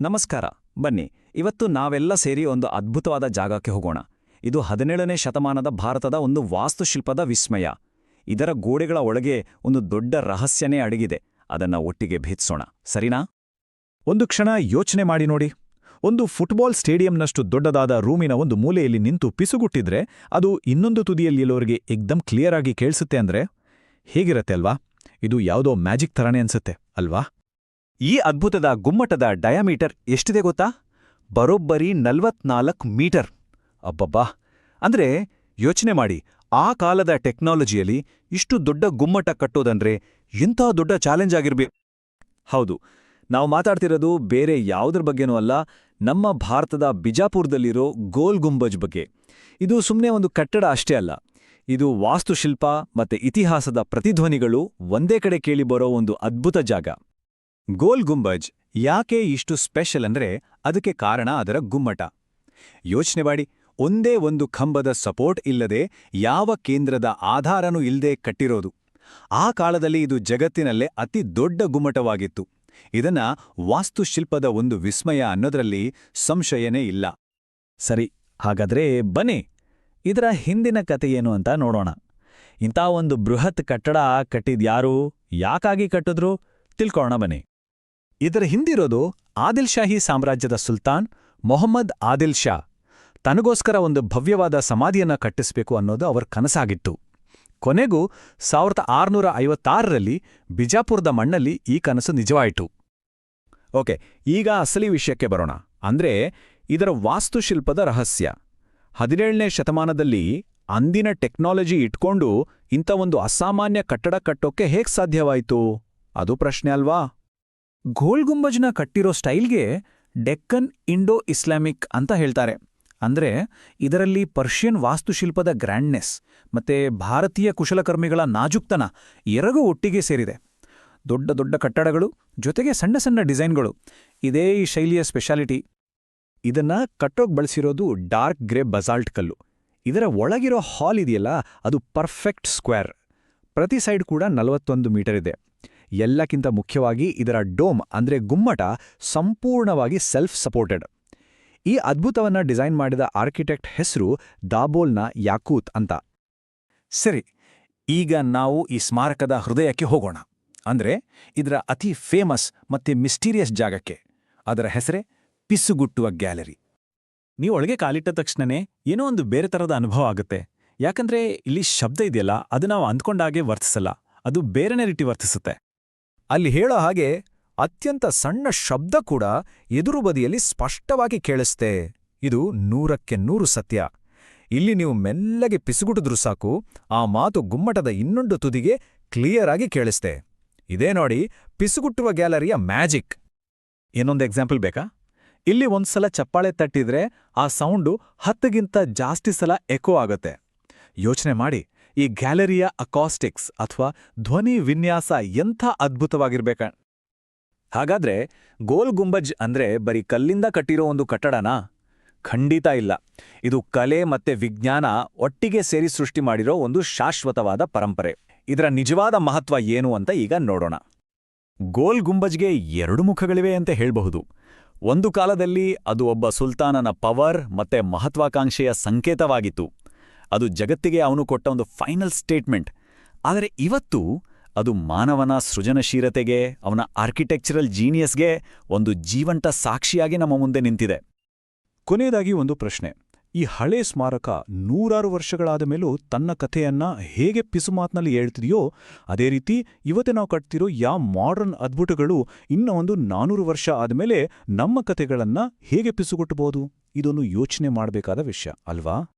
ನಮಸ್ಕಾರ. ಬನ್ನಿ, ಇವತ್ತು ನಾವೆಲ್ಲ ಸೇರಿ ಒಂದು ಅದ್ಭುತವಾದ ಜಾಗಕ್ಕೆ ಹೋಗೋಣ. ಇದು ಹದಿನೇಳನೇ ಶತಮಾನದ ಭಾರತದ ಒಂದು ವಾಸ್ತುಶಿಲ್ಪದ ವಿಸ್ಮಯ. ಇದರ ಗೋಡೆಗಳ ಒಳಗೆ ಒಂದು ದೊಡ್ಡ ರಹಸ್ಯನೇ ಅಡಗಿದೆ. ಅದನ್ನ ಒಟ್ಟಿಗೆ ಭೇದಿಸೋಣ. ಸರಿನಾ? ಒಂದು ಕ್ಷಣ ಯೋಚನೆ ಮಾಡಿ ನೋಡಿ. ಒಂದು ಫುಟ್ಬಾಲ್ ಸ್ಟೇಡಿಯಂನಷ್ಟು ದೊಡ್ಡದಾದ ರೂಮಿನ ಒಂದು ಮೂಲೆಯಲ್ಲಿ ನಿಂತು ಪಿಸುಗುಟ್ಟಿದ್ರೆ ಅದು ಇನ್ನೊಂದು ತುದಿಯಲ್ಲಿರೋರಿಗೆ ಎಕ್ದಮ್ ಕ್ಲಿಯರ್ ಆಗಿ ಕೇಳಿಸುತ್ತೆ ಅಂದ್ರೆ ಹೇಗಿರತ್ತೆ ಅಲ್ವಾ? ಇದು ಯಾವುದೋ ಮ್ಯಾಜಿಕ್ ಥರನೇ ಅನ್ಸುತ್ತೆ, ಅಲ್ವಾ? ಈ ಅದ್ಭುತದ ಗುಮ್ಮಟದ ಡಯಾಮೀಟರ್ ಎಷ್ಟಿದೆ ಗೊತ್ತಾ? ಬರೋಬ್ಬರಿ ನಲ್ವತ್ನಾಲ್ಕು ಮೀಟರ್. ಅಬ್ಬಬ್ಬಾ! ಅಂದ್ರೆ ಯೋಚನೆ ಮಾಡಿ, ಆ ಕಾಲದ ಟೆಕ್ನಾಲಜಿಯಲ್ಲಿ ಇಷ್ಟು ದೊಡ್ಡ ಗುಮ್ಮಟ ಕಟ್ಟೋದಂದ್ರೆ ಇಂಥ ದೊಡ್ಡ ಚಾಲೆಂಜ್ ಆಗಿರ್ಬೇಕು ಹೌದು, ನಾವು ಮಾತಾಡ್ತಿರೋದು ಬೇರೆ ಯಾವುದ್ರ ಬಗ್ಗೆನೂ ಅಲ್ಲ, ನಮ್ಮ ಭಾರತದ ಬಿಜಾಪುರದಲ್ಲಿರೋ ಗೋಲ್ ಗುಂಬಜ್ ಬಗ್ಗೆ. ಇದು ಸುಮ್ಮನೆ ಒಂದು ಕಟ್ಟಡ ಅಷ್ಟೇ ಅಲ್ಲ, ಇದು ವಾಸ್ತುಶಿಲ್ಪ ಮತ್ತೆ ಇತಿಹಾಸದ ಪ್ರತಿಧ್ವನಿಗಳು ಒಂದೇ ಕಡೆ ಕೇಳಿಬರೋ ಒಂದು ಅದ್ಭುತ ಜಾಗ. ಗೋಲ್ ಗುಂಬಜ್ ಯಾಕೆ ಇಷ್ಟು ಸ್ಪೆಷಲ್ ಅಂದ್ರೆ ಅದಕ್ಕೆ ಕಾರಣ ಅದರ ಗುಮ್ಮಟ. ಯೋಚನೆ ಮಾಡಿ, ಒಂದೇ ಒಂದು ಕಂಬದ ಸಪೋರ್ಟ್ ಇಲ್ಲದೆ ಯಾವ ಕೇಂದ್ರದ ಆಧಾರನೂ ಇಲ್ಲದೆ ಕಟ್ಟಿರೋದು. ಆ ಕಾಲದಲ್ಲಿ ಇದು ಜಗತ್ತಿನಲ್ಲೇ ಅತಿ ದೊಡ್ಡ ಗುಮ್ಮಟವಾಗಿತ್ತು. ಇದನ್ನ ವಾಸ್ತುಶಿಲ್ಪದ ಒಂದು ವಿಸ್ಮಯ ಅನ್ನೋದ್ರಲ್ಲಿ ಸಂಶಯನೇ ಇಲ್ಲ. ಸರಿ, ಹಾಗಾದ್ರೆ ಬನ್ನಿ, ಇದರ ಹಿಂದಿನ ಕಥೆಯೇನು ಅಂತ ನೋಡೋಣ. ಇಂಥ ಒಂದು ಬೃಹತ್ ಕಟ್ಟಡ ಕಟ್ಟಿದ್ಯಾರು, ಯಾಕಾಗಿ ಕಟ್ಟಿದ್ರು? ತಿಳ್ಕೊಳ್ಳೋಣ ಬನ್ನಿ. ಇದರ ಹಿಂದಿರೋದು ಆದಿಲ್ ಶಾಹಿ ಸಾಮ್ರಾಜ್ಯದ ಸುಲ್ತಾನ್ ಮೊಹಮ್ಮದ್ ಆದಿಲ್ ಶಾ. ತನಗೋಸ್ಕರ ಒಂದು ಭವ್ಯವಾದ ಸಮಾಧಿಯನ್ನ ಕಟ್ಟಿಸ್ಬೇಕು ಅನ್ನೋದು ಅವರ ಕನಸಾಗಿತ್ತು. ಕೊನೆಗೂ ಸಾವಿರದ ಆರುನೂರ ಐವತ್ತಾರರಲ್ಲಿ ಬಿಜಾಪುರದ ಮಣ್ಣಲ್ಲಿ ಈ ಕನಸು ನಿಜವಾಯಿತು. ಓಕೆ, ಈಗ ಅಸಲಿ ವಿಷಯಕ್ಕೆ ಬರೋಣ. ಅಂದ್ರೆ ಇದರ ವಾಸ್ತುಶಿಲ್ಪದ ರಹಸ್ಯ. ಹದಿನೇಳನೇ ಶತಮಾನದಲ್ಲಿ ಅಂದಿನ ಟೆಕ್ನಾಲಜಿ ಇಟ್ಕೊಂಡು ಇಂಥ ಒಂದು ಅಸಾಮಾನ್ಯ ಕಟ್ಟಡ ಕಟ್ಟೋಕೆ ಹೇಗೆ ಸಾಧ್ಯವಾಯಿತು? ಅದು ಪ್ರಶ್ನೆ ಅಲ್ವಾ? ಗೋಲ್ ಗುಂಬಜ್ನ ಕಟ್ಟಿರೋ ಸ್ಟೈಲ್ಗೆ ಡೆಕ್ಕನ್ ಇಂಡೋ ಇಸ್ಲಾಮಿಕ್ ಅಂತ ಹೇಳ್ತಾರೆ. ಅಂದ್ರೆ ಇದರಲ್ಲಿ ಪರ್ಷಿಯನ್ ವಾಸ್ತುಶಿಲ್ಪದ ಗ್ರ್ಯಾಂಡ್ನೆಸ್ ಮತ್ತೆ ಭಾರತೀಯ ಕುಶಲಕರ್ಮಿಗಳ ನಾಜುಕ್ತನ ಎರಗೂ ಒಟ್ಟಿಗೆ ಸೇರಿದೆ. ದೊಡ್ಡ ದೊಡ್ಡ ಕಟ್ಟಡಗಳು, ಜೊತೆಗೆ ಸಣ್ಣ ಸಣ್ಣ ಡಿಸೈನ್ಗಳು. ಇದೇ ಈ ಶೈಲಿಯ ಸ್ಪೆಷಾಲಿಟಿ. ಇದನ್ನ ಕಟ್ಟೋಕ್ ಬಳಸಿರೋದು ಡಾರ್ಕ್ ಗ್ರೇ ಬಸಾಲ್ಟ್ ಕಲ್ಲು. ಇದರ ಒಳಗಿರೋ ಹಾಲ್ ಇದೆಯಲ್ಲ, ಅದು ಪರ್ಫೆಕ್ಟ್ ಸ್ಕ್ವೇರ್. ಪ್ರತಿ ಸೈಡ್ ಕೂಡ ನಲವತ್ತೊಂದು ಮೀಟರ್ ಇದೆ. ಎಲ್ಲಕ್ಕಿಂತ ಮುಖ್ಯವಾಗಿ ಇದರ ಡೋಮ್ ಅಂದ್ರೆ ಗುಮ್ಮಟ ಸಂಪೂರ್ಣವಾಗಿ ಸೆಲ್ಫ್ ಸಪೋರ್ಟೆಡ್ ಈ ಅದ್ಭುತವನ್ನ ಡಿಸೈನ್ ಮಾಡಿದ ಆರ್ಕಿಟೆಕ್ಟ್ ಹೆಸರು ದಾಬೋಲ್ನ ಯಾಕೂತ್ ಅಂತ. ಸರಿ, ಈಗ ನಾವು ಈ ಸ್ಮಾರಕದ ಹೃದಯಕ್ಕೆ ಹೋಗೋಣ. ಅಂದ್ರೆ ಇದರ ಅತಿ ಫೇಮಸ್ ಮತ್ತೆ ಮಿಸ್ಟೀರಿಯಸ್ ಜಾಗಕ್ಕೆ. ಅದರ ಹೆಸರೇ ಪಿಸುಗುಟ್ಟುವ ಗ್ಯಾಲರಿ. ನೀವು ಒಳಗೆ ಕಾಲಿಟ್ಟ ತಕ್ಷಣನೇ ಏನೋ ಒಂದು ಬೇರೆ ಥರದ ಅನುಭವ ಆಗುತ್ತೆ. ಯಾಕಂದ್ರೆ ಇಲ್ಲಿ ಶಬ್ದ ಇದೆಯಲ್ಲ, ಅದು ನಾವು ಅಂದ್ಕೊಂಡಾಗೆ ವರ್ತಿಸಲ್ಲ. ಅದು ಬೇರೆನೇ ರೀತಿ ವರ್ತಿಸುತ್ತೆ. ಅಲ್ಲಿ ಹೇಳೋ ಹಾಗೆ ಅತ್ಯಂತ ಸಣ್ಣ ಶಬ್ದ ಕೂಡ ಎದುರು ಬದಿಯಲ್ಲಿ ಸ್ಪಷ್ಟವಾಗಿ ಕೇಳಿಸ್ತೆ. ಇದು ನೂರಕ್ಕೆ ನೂರು ಸತ್ಯ. ಇಲ್ಲಿ ನೀವು ಮೆಲ್ಲಗೆ ಪಿಸುಗುಟಿದ್ರೂ ಸಾಕು, ಆ ಮಾತು ಗುಮ್ಮಟದ ಇನ್ನೊಂದು ತುದಿಗೆ ಕ್ಲಿಯರ್ ಆಗಿ ಕೇಳಿಸ್ತೆ. ಇದೇ ನೋಡಿ, ಪಿಸುಗುಟ್ಟುವ ಗ್ಯಾಲರಿಯ ಮ್ಯಾಜಿಕ್. ಇನ್ನೊಂದು ಎಕ್ಸಾಂಪಲ್ ಬೇಕಾ? ಇಲ್ಲಿ ಒಂದ್ಸಲ ಚಪ್ಪಾಳೆ ತಟ್ಟಿದ್ರೆ ಆ ಸೌಂಡು ಹತ್ತಗಿಂತ ಜಾಸ್ತಿ ಸಲ ಎಕೋ ಆಗತ್ತೆ. ಯೋಚನೆ ಮಾಡಿ. ಈ ಗ್ಯಾಲರಿಯ ಅಕಾಸ್ಟಿಕ್ಸ್ ಅಥವಾ ಧ್ವನಿ ವಿನ್ಯಾಸ ಎಂಥ ಅದ್ಭುತವಾಗಿರ್ಬೇಕ? ಹಾಗಾದ್ರೆ ಗೋಲ್ ಗುಂಬಜ್ ಅಂದ್ರೆ ಬರೀ ಕಲ್ಲಿಂದ ಕಟ್ಟಿರೋ ಒಂದು ಕಟ್ಟಡನಾ? ಖಂಡಿತ ಇಲ್ಲ. ಇದು ಕಲೆ ಮತ್ತೆ ವಿಜ್ಞಾನ ಒಟ್ಟಿಗೆ ಸೇರಿ ಸೃಷ್ಟಿ ಮಾಡಿರೋ ಒಂದು ಶಾಶ್ವತವಾದ ಪರಂಪರೆ. ಇದರ ನಿಜವಾದ ಮಹತ್ವ ಏನು ಅಂತ ಈಗ ನೋಡೋಣ. ಗೋಲ್ ಗುಂಬಜ್ಗೆ ಎರಡು ಮುಖಗಳಿವೆ ಅಂತ ಹೇಳಬಹುದು. ಒಂದು ಕಾಲದಲ್ಲಿ ಅದು ಒಬ್ಬ ಸುಲ್ತಾನನ ಪವರ್ ಮತ್ತೆ ಮಹತ್ವಾಕಾಂಕ್ಷೆಯ ಸಂಕೇತವಾಗಿತ್ತು. ಅದು ಜಗತ್ತಿಗೆ ಅವನು ಕೊಟ್ಟ ಒಂದು ಫೈನಲ್ ಸ್ಟೇಟ್ಮೆಂಟ್. ಆದರೆ ಇವತ್ತು ಅದು ಮಾನವನ ಸೃಜನಶೀಲತೆಗೆ, ಅವನ ಆರ್ಕಿಟೆಕ್ಚರಲ್ ಜೀನಿಯಸ್ಗೆ ಒಂದು ಜೀವಂತ ಸಾಕ್ಷಿಯಾಗಿ ನಮ್ಮ ಮುಂದೆ ನಿಂತಿದೆ. ಕೊನೆಯದಾಗಿ ಒಂದು ಪ್ರಶ್ನೆ. ಈ ಹಳೆ ಸ್ಮಾರಕ ನೂರಾರು ವರ್ಷಗಳಾದ ಮೇಲೂ ತನ್ನ ಕಥೆಯನ್ನ ಹೇಗೆ ಪಿಸುಮಾತ್ನಲ್ಲಿ ಹೇಳ್ತಿದೆಯೋ, ಅದೇ ರೀತಿ ಇವತ್ತೇ ನಾವು ಕಟ್ತಿರೋ ಯಾವ ಮಾಡರ್ನ್ ಅದ್ಭುತಗಳು ಇನ್ನೂ ಒಂದು ನಾನೂರು ವರ್ಷ ಆದಮೇಲೆ ನಮ್ಮ ಕಥೆಗಳನ್ನ ಹೇಗೆ ಪಿಸುಗುಟ್ಟಬಹುದು ಇದೊಂದು ಯೋಚನೆ ಮಾಡಬೇಕಾದ ವಿಷಯ, ಅಲ್ವಾ?